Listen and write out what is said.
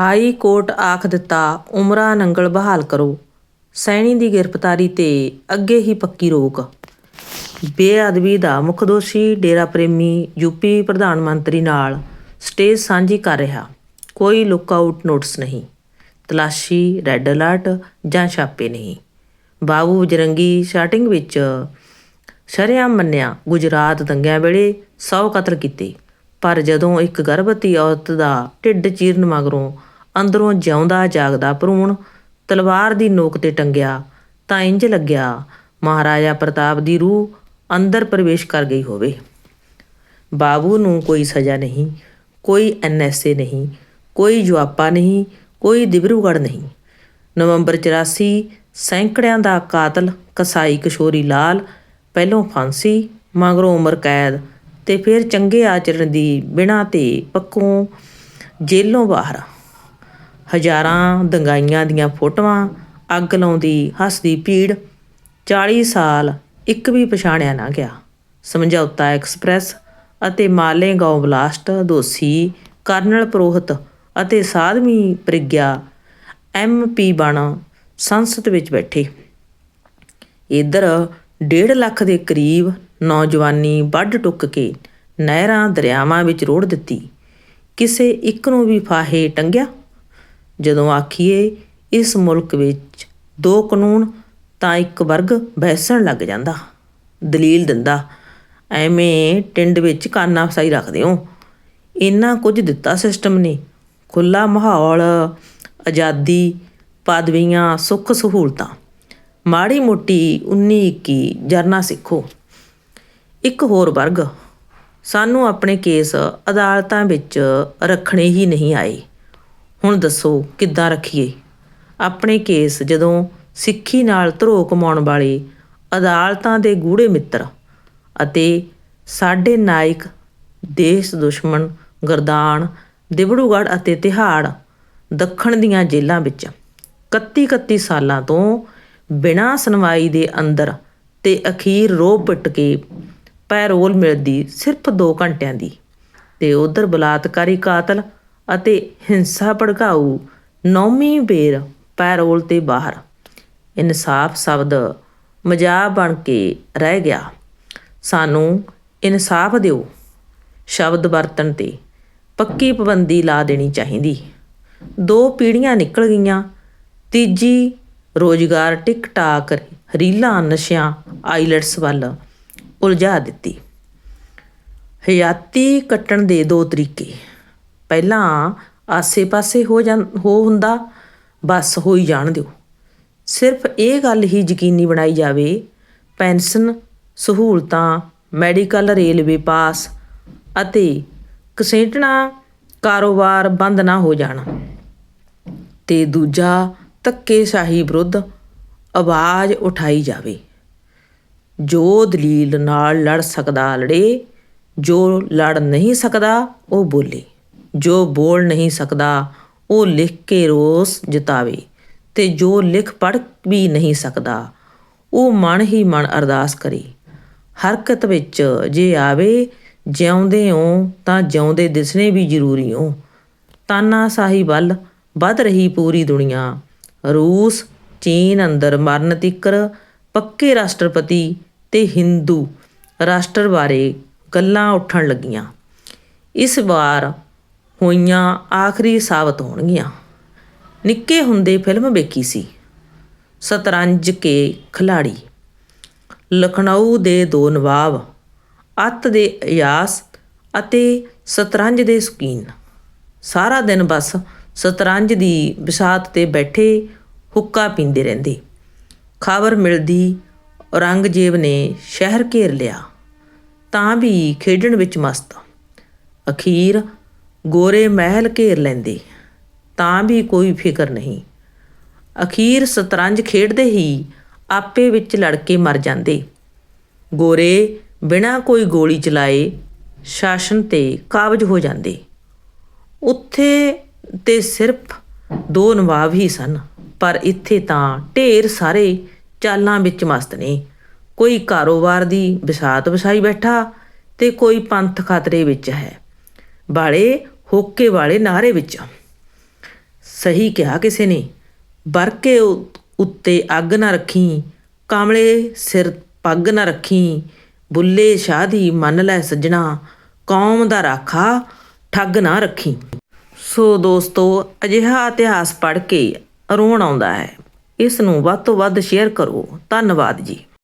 High court ਆਖ ਦਿੱਤਾ, ਉਮਰਾ ਨੰਗਲ ਬਹਾਲ ਕਰੋ। ਸੈਣੀ ਦੀ ਗ੍ਰਿਫਤਾਰੀ ਤੇ ਅੱਗੇ ਹੀ ਪੱਕੀ ਰੋਕ। ਬੇਅਦਬੀ ਦਾ ਮੁੱਖ ਦੋਸ਼ੀ, ਡੇਰਾ ਪ੍ਰੇਮੀ ਯੂਪੀ ਪ੍ਰਧਾਨ ਮੰਤਰੀ ਨਾਲ ਸਟੇਜ ਸਾਂਝੀ ਕਰ ਰਿਹਾ। ਕੋਈ ਲੁੱਕਆਊਟ ਨੋਟਿਸ ਨਹੀਂ। ਤਲਾਸ਼ੀ ਰੈੱਡ ਅਲਰਟ ਜਾਂ ਛਾਪੇ ਨਹੀਂ। ਬਾਬੂ ਬਜਰੰਗੀ ਸ਼ਾਟਿੰਗ ਵਿੱਚ ਸ਼ਰੇਆਮ ਮੰਨਿਆ, ਗੁਜਰਾਤ ਦੰਗਿਆਂ ਵੇਲੇ 100 ਕਤਲ ਕੀਤੇ। ਪਰ ਜਦੋਂ ਇੱਕ ਗਰਭਵਤੀ ਔਰਤ ਦਾ ਢਿੱਡ ਚੀਰਨ ਮਗਰੋਂ ਅੰਦਰੋਂ ਜਿਉਂਦਾ ਜਾਗਦਾ ਭਰੂਣ ਤਲਵਾਰ ਦੀ ਨੋਕ ਤੇ ਟੰਗਿਆ ਤਾਂ ਇੰਜ ਲੱਗਿਆ, ਮਹਾਰਾਜਾ ਪ੍ਰਤਾਪ ਦੀ ਰੂਹ ਅੰਦਰ ਪ੍ਰਵੇਸ਼ ਕਰ ਗਈ ਹੋਵੇ। ਬਾਬੂ ਨੂੰ ਕੋਈ ਸਜ਼ਾ ਨਹੀਂ, ਕੋਈ ਐਨਐਸਏ ਨਹੀਂ, ਕੋਈ ਜਵਾਪਾ ਨਹੀਂ, ਕੋਈ ਦਿਬਰੂਗੜ ਨਹੀਂ। ਨਵੰਬਰ 84 ਸੈਂਕੜਿਆਂ ਦਾ ਕਾਤਲ, ਕਸਾਈ ਕਿਸ਼ੋਰੀ ਲਾਲ, ਪਹਿਲੋਂ ਫਾਂਸੀ, ਮਗਰੋਂ ਉਮਰ ਕੈਦ ਤੇ ਫਿਰ ਚੰਗੇ ਆਚਰਣ ਦੀ ਬਿਨਾਂ ਤੇ ਪੱਕੋਂ ਜੇਲੋਂ ਬਾਹਰ ਹਜ਼ਾਰਾਂ ਦੰਗਾਈਆਂ ਦੀਆਂ ਫੋਟੋਆਂ, ਅੱਗ ਲਾਉਂਦੀ ਹੱਸਦੀ ਭੀੜ 40 ਸਾਲ ਇੱਕ ਵੀ ਪਛਾਣਿਆ ਨਾ ਗਿਆ। ਸਮਝੌਤਾ ਐਕਸਪ੍ਰੈਸ ਅਤੇ ਮਾਲੇਗਾਉਂ ਬਲਾਸਟ ਦੋਸ਼ੀ ਕਰਨਲ ਪ੍ਰੋਹਤ ਅਤੇ ਸਾਧਵੀ ਪ੍ਰਗਿਆ ਐਮਪੀ ਬਣ ਸੰਸਦ ਵਿੱਚ ਬੈਠੇ। ਇਧਰ 1.5 ਲੱਖ ਦੇ ਕਰੀਬ ਨੌਜਵਾਨੀ ਵੱਢ ਟੁੱਕ ਕੇ ਨਹਿਰਾਂ ਦਰਿਆਵਾਂ ਵਿੱਚ ਰੋੜ ਦਿੱਤੀ। ਕਿਸੇ ਇੱਕ ਨੂੰ ਵੀ ਫਾਹੇ ਟੰਗਿਆ? ਜਦੋਂ ਆਖੀਏ ਇਸ ਮੁਲਕ ਵਿੱਚ ਦੋ ਕਾਨੂੰਨ, ਤਾਂ ਇੱਕ ਵਰਗ ਬਹਿਸਣ ਲੱਗ ਜਾਂਦਾ। ਦਲੀਲ ਦਿੰਦਾ, ਐਵੇਂ ਟਿੰਡ ਵਿੱਚ ਕਾਨਾ ਫਸਾਈ ਰੱਖਦੇ ਹੋ। ਇੰਨਾ ਕੁਝ ਦਿੱਤਾ ਸਿਸਟਮ ਨੇ। ਖੁੱਲਾ ਮਾਹੌਲ, ਆਜ਼ਾਦੀ, ਪਦਵੀਆਂ, ਸੁੱਖ ਸਹੂਲਤਾਂ। ਮਾੜੀ ਮੋਟੀ 19 21 ਜਰਨਾ ਸਿੱਖੋ। ਇੱਕ ਹੋਰ ਵਰਗ। ਸਾਨੂੰ ਆਪਣੇ ਕੇਸ ਅਦਾਲਤਾਂ ਵਿੱਚ ਰੱਖਣੇ ਹੀ ਨਹੀਂ ਆਏ। ਹੁਣ ਦੱਸੋ ਕਿੱਦਾਂ ਰੱਖੀਏ? ਆਪਣੇ ਕੇਸ ਜਦੋਂ ਸਿੱਖੀ ਨਾਲ ਧਰੋ ਕਮਾਉਣ ਵਾਲੇ ਅਦਾਲਤਾਂ ਦੇ ਗੂੜੇ ਮਿੱਤਰ ਅਤੇ ਸਾਡੇ ਨਾਇਕ ਦੇਸ਼ ਦੁਸ਼ਮਣ ਗਰਦਾਨ ਦਿਬੜੂਗੜ ਅਤੇ ਤਿਹਾੜ ਦੱਖਣ ਦੀਆਂ ਜੇਲ੍ਹਾਂ ਵਿੱਚ 31 31 ਸਾਲਾਂ ਤੋਂ ਬਿਨਾਂ ਸੁਣਵਾਈ ਦੇ ਅੰਦਰ ਤੇ ਅਖੀਰ ਰੋਬ ਪਿੱਟ ਕੇ ਪੈਰੋਲ ਮਿਲਦੀ ਸਿਰਫ 2 ਘੰਟਿਆਂ ਦੀ। ਤੇ ਉਧਰ ਬਲਾਤਕਾਰੀ ਕਾਤਲ ਅਤੇ ਹਿੰਸਾ ਭੜਕਾਊ ਨੌਵੀਂ ਬੇਰ ਪੈਰੋਲ ਤੇ ਬਾਹਰ। ਇਨਸਾਫ ਸ਼ਬਦ ਮਜ਼ਾਕ ਬਣ ਕੇ ਰਹਿ ਗਿਆ। ਸਾਨੂੰ ਇਨਸਾਫ ਦਿਓ। ਸ਼ਬਦ ਵਰਤਣ ਤੇ ਪੱਕੀ ਪਾਬੰਦੀ ਲਾ ਦੇਣੀ ਚਾਹੀਦੀ। ਦੋ ਪੀੜ੍ਹੀਆਂ ਨਿਕਲ ਗਈਆਂ। ਤੀਜੀ ਰੋਜ਼ਗਾਰ ਟਿਕਟਾਕ ਰੀਲਾਂ, ਨਸ਼ਿਆਂ, ਆਈਲੈਟਸ ਵੱਲ ਉਲਝਾ ਦਿੱਤੀ। ਹਯਾਤੀ ਕੱਟਣ ਦੇ ਦੋ ਤਰੀਕੇ। ਪਹਿਲਾਂ ਆਸੇ-ਪਾਸੇ ਹੋ ਜਾਂ, ਹੋ ਹੁੰਦਾ, ਬਸ ਹੋਈ ਜਾਣ ਦਿਓ। ਸਿਰਫ ਇਹ ਗੱਲ ਹੀ ਯਕੀਨੀ ਬਣਾਈ ਜਾਵੇ, ਪੈਨਸ਼ਨ, ਸਹੂਲਤਾਂ, ਮੈਡੀਕਲ, ਰੇਲਵੇ ਪਾਸ ਅਤੇ ਕਸੇਟਣਾ ਕਾਰੋਬਾਰ ਬੰਦ ਨਾ ਹੋ ਜਾਣ। ਤੇ ਦੂਜਾ, ਧੱਕੇਸ਼ਾਹੀ ਵਿਰੁੱਧ ਆਵਾਜ਼ ਉਠਾਈ ਜਾਵੇ। ਜੋ ਦਲੀਲ ਨਾਲ ਲੜ ਸਕਦਾ ਲੜੇ, ਜੋ ਲੜ ਨਹੀਂ ਸਕਦਾ ਉਹ ਬੋਲੇ। ਜੋ ਬੋਲ ਨਹੀਂ ਸਕਦਾ ਉਹ ਲਿਖ ਕੇ ਰੋਸ ਜਤਾਵੇ ਤੇ ਜੋ ਲਿਖ ਪੜ ਵੀ ਨਹੀਂ ਸਕਦਾ ਉਹ ਮਨ ਹੀ ਮਨ ਅਰਦਾਸ ਕਰੇ। ਹਰਕਤ ਵਿੱਚ ਜੇ ਆਵੇ ਜਿਉਂਦੇ ਹੋ ਤਾਂ ਜਿਉਂਦੇ ਦਿਸਣੇ ਵੀ ਜ਼ਰੂਰੀ ਹੋ ਤਾਨਾ ਸਾਹੀ ਵੱਲ ਵੱਧ ਰਹੀ ਪੂਰੀ ਦੁਨੀਆ। ਰੂਸ, ਚੀਨ ਅੰਦਰ ਮਰਨ ਤਿੱਕਰ, ਪੱਕੇ ਰਾਸ਼ਟਰਪਤੀ ਤੇ ਹਿੰਦੂ ਰਾਸ਼ਟਰ ਬਾਰੇ ਗੱਲਾਂ ਉੱਠਣ ਲੱਗੀਆਂ। ਇਸ ਵਾਰ ਹੋਈਆਂ ਆਖਰੀ ਸਾਬਤ ਹੋਣਗੀਆਂ। ਨਿੱਕੇ ਹੁੰਦੇ ਫਿਲਮ ਵੇਖੀ ਸੀ। ਸਤਰੰਜ ਕੇ ਖਿਲਾੜੀ। ਲਖਨਊ ਦੇ ਦੋ ਨਵਾਬ, ਅੱਤ ਦੇ ਅਯਾਸ ਅਤੇ ਸਤਰੰਜ ਦੇ ਸ਼ੌਕੀਨ। ਸਾਰਾ ਦਿਨ ਬਸ ਸਤਰੰਜ ਦੀ ਵਿਸਾਤ ਤੇ ਬੈਠੇ ਹੁੱਕਾ ਪੀਂਦੇ ਰਹਿੰਦੇ। ਖਬਰ ਮਿਲਦੀ ਔਰੰਗਜ਼ੇਬ ਨੇ ਸ਼ਹਿਰ ਘੇਰ ਲਿਆ, ਤਾਂ ਵੀ ਖੇਡਣ ਵਿੱਚ ਮਸਤ। ਅਖੀਰ ਗੋਰੇ ਮਹਿਲ ਘੇਰ ਲੈਂਦੇ, ਤਾਂ ਵੀ ਕੋਈ ਫਿਕਰ ਨਹੀਂ। ਅਖੀਰ ਸਤਰੰਜ ਖੇਡਦੇ ਹੀ ਆਪੇ ਵਿੱਚ ਲੜ ਕੇ ਮਰ ਜਾਂਦੇ। ਗੋਰੇ ਬਿਨਾਂ ਕੋਈ ਗੋਲੀ ਚਲਾਏ ਸ਼ਾਸਨ ਤੇ ਕਾਬਜ ਹੋ ਜਾਂਦੇ। ਉੱਥੇ ਤੇ ਸਿਰਫ ਦੋ ਨਵਾਬ ਹੀ ਸਨ, ਪਰ ਇੱਥੇ ਤਾਂ ਢੇਰ ਸਾਰੇ ਚਾਲਾਂ ਵਿੱਚ ਮਸਤ ਨੇ। ਕੋਈ ਕਾਰੋਬਾਰ ਦੀ ਵਿਸਾਤ ਵਸਾਈ ਬੈਠਾ ਤੇ ਕੋਈ ਪੰਥ ਖਤਰੇ ਵਿੱਚ ਹੈ। ਬਾਲੇ ਹੋਕੇ ਵਾਲੇ ਨਾਰੇ ਵਿੱਚ। ਸਹੀ ਕਿਹਾ ਕਿਸੇ ਨੇ, ਵਰਕੇ ਉੱਤੇ ਅੱਗ ਨਾ ਰੱਖੀ, ਕਾਮਲੇ ਸਿਰ ਪੱਗ ਨਾ ਰੱਖੀ, ਬੁੱਲੇ ਸ਼ਾਹ ਦੀ ਮੰਨ ਲੈ ਸੱਜਣਾ, ਕੌਮ ਦਾ ਰਾਖਾ ਠੱਗ ਨਾ ਰੱਖੀ। ਸੋ ਦੋਸਤੋ, ਅਜਿਹਾ ਇਤਿਹਾਸ ਪੜ੍ਹ ਕੇ ਰੋਣ ਆਉਂਦਾ ਹੈ। ਇਸ ਨੂੰ ਵੱਧ ਤੋਂ ਵੱਧ ਸ਼ੇਅਰ ਕਰੋ। ਧੰਨਵਾਦ ਜੀ।